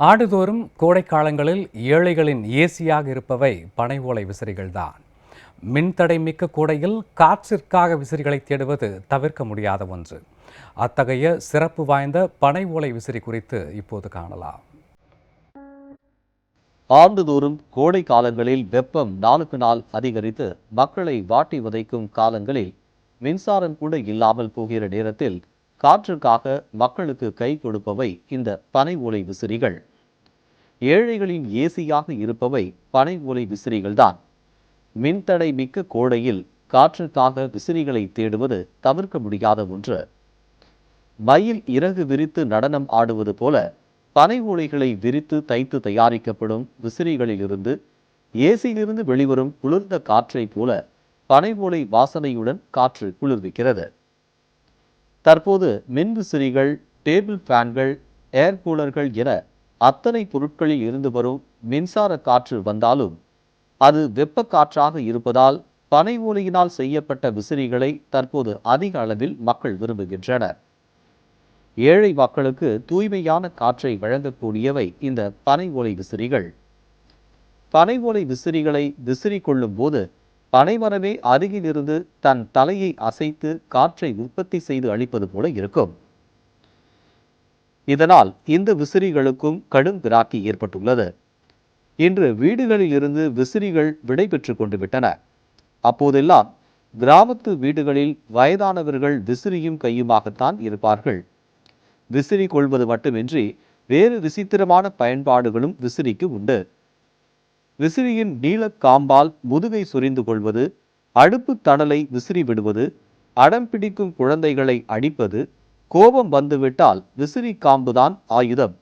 ஆண்டுதோறும் கோடைக்காலங்களில் ஏழைகளின் ஏசியாக இருப்பவை பனை ஓலை விசிறிகள்தான். மின்தடை மிக்க கூடையில் காற்றிற்காக விசிறிகளை தேடுவது தவிர்க்க முடியாத ஒன்று. அத்தகைய சிறப்பு வாய்ந்த பனை ஓலை விசிறி குறித்து இப்போது காணலாம். ஆண்டுதோறும் கோடை காலங்களில் வெப்பம் நாளுக்கு நாள் அதிகரித்து மக்களை வாட்டி வதைக்கும் காலங்களில் மின்சாரம் கூட இல்லாமல் போகிற நேரத்தில் காற்றுக்காக மக்களுக்கு கை கொடுப்பவை இந்த பனை ஓலை விசிறிகள். ஏழைகளின் ஏசியாக இருப்பவை பனை ஓலை விசிறிகள்தான். மின்தடை மிக்க கோடையில் காற்றுக்காக விசிறிகளை தேடுவது தவிர்க்க முடியாத ஒன்று. மயில் இறகு விரித்து நடனம் ஆடுவது போல பனை ஓலைகளை விரித்து தைத்து தயாரிக்கப்படும் விசிறிகளிலிருந்து ஏசியிலிருந்து வெளிவரும் குளிர்ந்த காற்றைப் போல பனை ஓலை வாசனையுடன் காற்று குளிர்விக்கிறது. தற்போது மின்விசிறிகள் டேபிள் ஃபேன்கள் ஏர் கூலர்கள் என அத்தனை பொருட்களில் இருந்து வரும் மின்சார காற்று வந்தாலும் அது வெப்ப காற்றாக இருப்பதால் பனை ஓலையினால் செய்யப்பட்ட விசிறிகளை தற்போது அதிக அளவில் மக்கள் விரும்புகின்றனர். ஏழை மக்களுக்கு தூய்மையான காற்றை வழங்கக்கூடியவை இந்த பனை ஓலை விசிறிகள். பனை ஓலை விசிறிகளை விசிறி கொள்ளும் போது பனைமரமே அருகில் இருந்து தன் தலையை அசைத்து காற்றை உற்பத்தி செய்து அளிப்பது போல இருக்கும். இதனால் இந்த விசிறிகளுக்கும் கடும் கிராக்கி ஏற்பட்டுள்ளது. இன்று வீடுகளில் இருந்து விசிறிகள் விடைபெற்று கொண்டு விட்டன. அப்போதெல்லாம் கிராமத்து வீடுகளில் வயதானவர்கள் விசிறியும் கையுமாகத்தான் இருப்பார்கள். விசிறி கொள்வது மட்டுமின்றி வேறு விசித்திரமான பயன்பாடுகளும் விசிறிக்கு உண்டு. விசிறியின் நீளக் காம்பால் முதுகை சொரிந்து கொள்வது அடுப்பு தணலை விசிறி விடுவது அடம் பிடிக்கும் குழந்தைகளை அடிப்பது கோபம் வந்துவிட்டால் விசிறி காம்புதான் ஆயுதம்.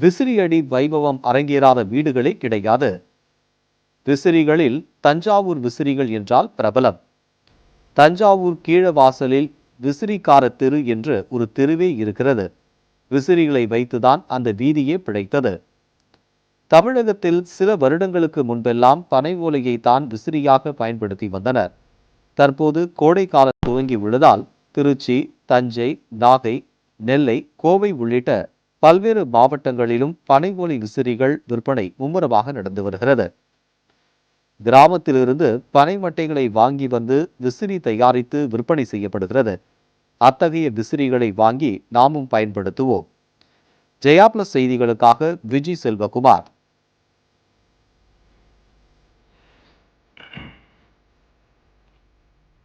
விசிறியடி வைபவம் அரங்கேறாத வீடுகளே கிடையாது. விசிறிகளில் தஞ்சாவூர் விசிறிகள் என்றால் பிரபலம். தஞ்சாவூர் கீழவாசலில் விசிறிக்கார தெரு என்று ஒரு தெருவே இருக்கிறது. விசிறிகளை வைத்துதான் அந்த வீதியே பிழைத்தது. தமிழகத்தில் சில வருடங்களுக்கு முன்பெல்லாம் பனை ஓலையை தான் விசிறியாக பயன்படுத்தி வந்தனர். தற்போது கோடை காலம் துவங்கி உள்ளதால் திருச்சி தஞ்சை நாகை நெல்லை கோவை உள்ளிட்ட பல்வேறு மாவட்டங்களிலும் பனை ஓலை விசிறிகள் விற்பனை மும்முரமாக நடந்து வருகிறது. கிராமத்திலிருந்து பனை மட்டைகளை வாங்கி வந்து விசிறி தயாரித்து விற்பனை செய்யப்படுகிறது. அத்தகைய விசிறிகளை வாங்கி நாமும் பயன்படுத்துவோம். ஜெயா பிளஸ் செய்திகளுக்காக விஜி செல்வகுமார்.